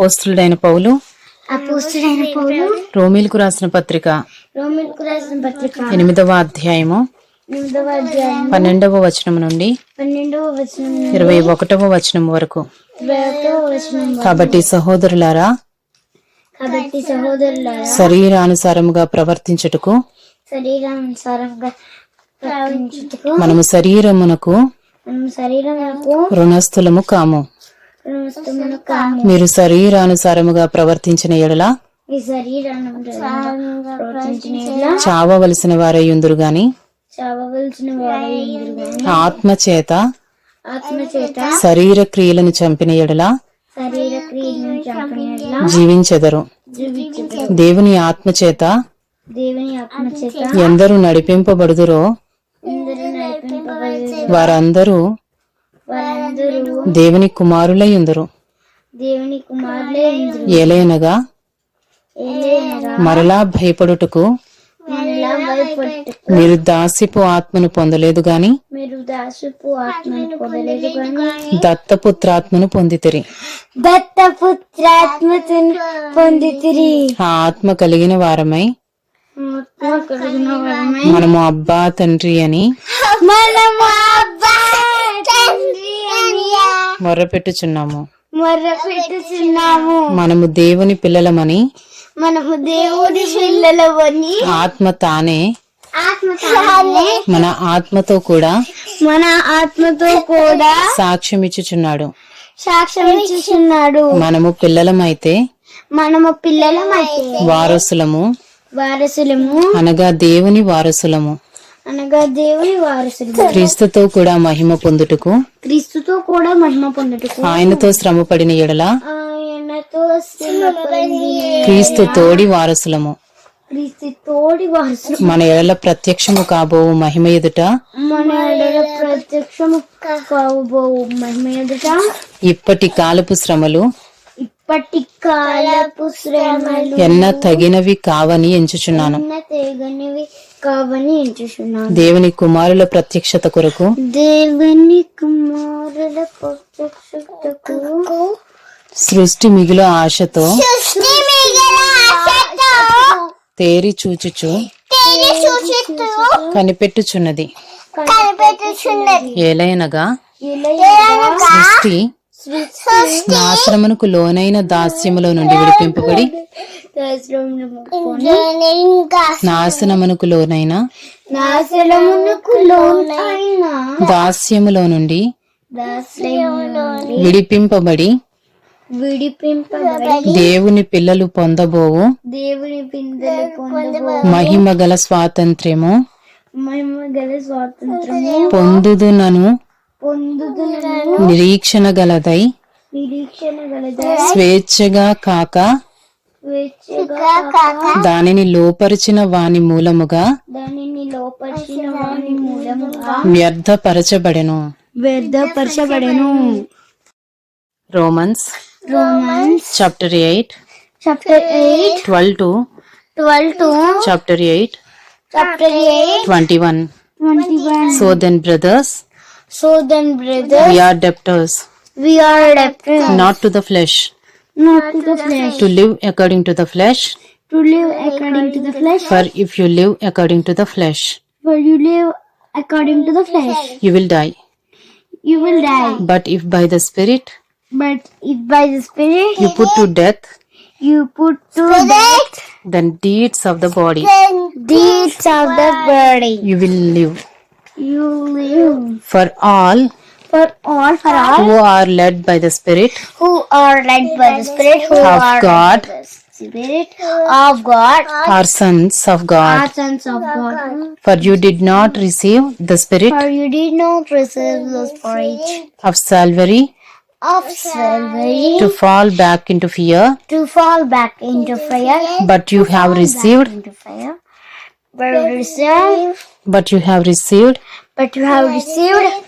పోస్తుడైన పౌలు. అపోస్తుడైన పౌలు. రోమిల్కు రాసిన పత్రిక. రోమిల్కు రాసిన పత్రిక. ఎనిమిదవ అధ్యాయము. పన్నెండవ వచనం నుండి ఇరవై ఒకటవ వచనం వరకు. కాబట్టి సహోదరులారా కాబట్టి సహోదరులారా శరీరానుసారముగా ప్రవర్తించుటకు శరీరానుసారంగా మనము శరీరమునకు మనం శరీరమునకు రుణస్థులము కాము. మీరు శరీరానుసారముగా ప్రవర్తించిన ఎడల ఈ శరీరాన్ని ప్రవర్తించిన యెడల చావవలసిన వారై ఉందురు గాని చావవలసిన వారే ఎదురు గాని ఆత్మ చేత ఆత్మ చేత శరీర క్రియలను చంపిన ఎడల జీవించెదరు. దేవుని ఆత్మ చేత దేవుని ఆత్మ చేత ఎందరూ నడిపింపబడుదురో వారందరూ దేవుని కుమారులై ఉందరు దేవుని ఏలైనగా మరలా భయపడుటకు మీరు దాసిపు ఆత్మను పొందలేదు గాని మీరు దాసుపు ఆత్మను పొందలేదు కానీ దత్తపుత్రాత్మను పొందితిరి. దత్తపుత్రాత్మను పొందితిరి. ఆ ఆత్మ కలిగిన వారమై మనము అబ్బా తండ్రి అని మనము అబ్బా మొర్రపెట్టుచున్నాము. మొర్ర పెట్టుచున్నాము మనము దేవుని పిల్లలమని మనము దేవుడి పిల్లలవని ఆత్మ తానే మన ఆత్మతో కూడా మన ఆత్మతో కూడా సాక్ష్యమిచ్చుచున్నాడు సాక్ష్యం ఇచ్చుచున్నాడు. మనము పిల్లలమైతే మనము పిల్లలమైతే వారసులము వారసులము అనగా దేవుని వారసులము. అనగా దేవుని వారసులు క్రీస్తుతో కూడా మహిమ పొందుటకు క్రీస్తుతో కూడా మహిమ పొందుటకు. ఆయనతో శ్రమపడిన ఎడల ఆయనతో శ్రమ క్రీస్తు తోడి వారసులము. క్రీస్తు తోడి వారసులు. మన ఎడల ప్రత్యక్షము కాబోవు మహిమ ఎదుట మన ఎడల ప్రత్యక్షము కాబోవు మహిమ ఎదుట. ఇప్పటి కాలపు శ్రమలు ఇప్పటి కాలపు శ్రమలు ఎన్న తగినవి కావని ఎంచుచున్నాను. తెగనివి కావని దేవుని కుమారుల ప్రత్యక్షత కొరకు దేవుని కుమారుల ప్రత్యక్షతకు సృష్టి మిగుల ఆశతో తేరి చూచుచు కనిపెట్టుచున్నది. ఏలైనగా సృష్టి నాశ్రమమునకు లోనైన దాస్యములో నుండి విడిపింపబడి నాశనమునకు లోనైన నాశనమునకు లోనైన దాస్యములో నుండి విడిపింపబడి విడిపింపబడి దేవుని పిల్లలు పొందబోవు దేవుని మహిమ గల స్వాతంత్ర్యము మహిమ గల స్వాతంత్రము పొందుదునను పొందుతున్న నిరీక్షణ గలదై నిరీక్షణ స్వేచ్ఛగా కాక దానిని లోపరిచిన వాని మూలముగా దానిని లోపరిచిన వాని మూలముగా వ్యర్థపరచబడెను. వ్యర్థపరచబడెను. Romans Romans chapter eight chapter eight twelve to twelve to chapter eight chapter eight twenty one. Twenty one. So then brothers so then brother we are debtors. we are debtors. Not to the flesh. Not uh, to the flesh. to live according to the flesh? To live according to the flesh. For if you live according to the flesh. For you live according to the flesh. You will die. You will die. But if by the spirit? But if by the spirit? You put to death? You put to death. The deeds of the body. Then deeds of the body. You will live. You live. For all for all for all who are led by the spirit? Who are led by the spirit? Who of are god led by the spirit of god? Are sons of god. Are sons of god. For you did not receive the spirit for you did not receive the spirit of salvary of slavery to fall back into fear to fall back into fear. but you have received into fear. But receive but you have received but you have received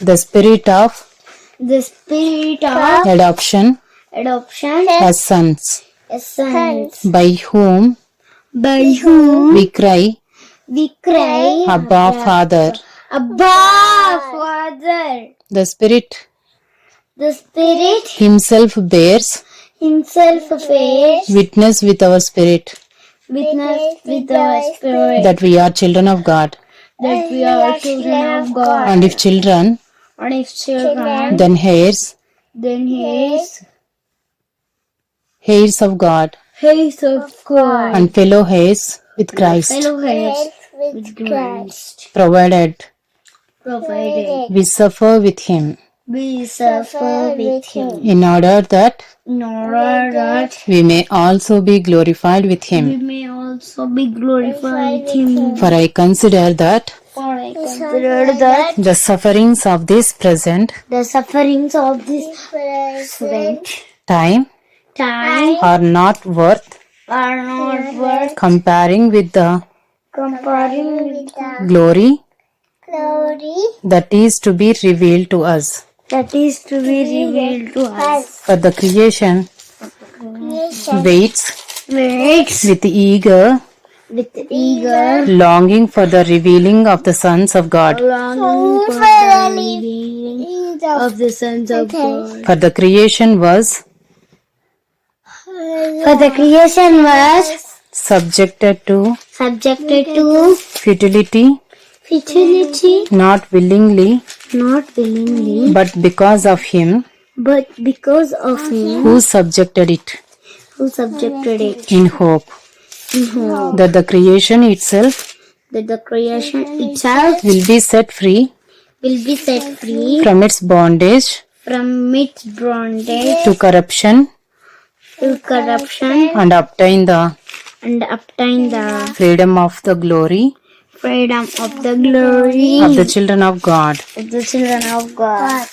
the spirit of the spirit of adoption. adoption. As sons. As sons. By whom by whom we cry? we cry? Abba father. Abba father. The spirit the spirit himself bears himself face, witness with our spirit. witness with our spirit. That we are children of God. that we are children of God. And if children, And if children, then heirs, then he is heirs of God, heirs of God. and fellow heirs with Christ, Fellow heirs with Christ. provided. Provided. We suffer with him, we suffer with him. in order that In order that we may also be glorified with him. we him. may also be glorified with him. For I consider that For I consider that the sufferings of this present the sufferings of this present time time are not worth are not worth comparing with the comparing with the glory glory that is to be revealed to us. That is to be revealed to us. For the creation waits Waits. with eager with eager longing for the revealing of the sons of God. longing for the revealing of the sons of God. For the creation was For the creation was subjected to subjected to futility, futility, not willingly, not willingly, but because of him but because of him who subjected it, who subjected it? In hope. In hope. That the creation itself that the creation itself will be set free will be set free from its bondage from its bondage to corruption to corruption and obtain the and obtain the freedom of the glory freedom of the glory of the children of God. of the children of God.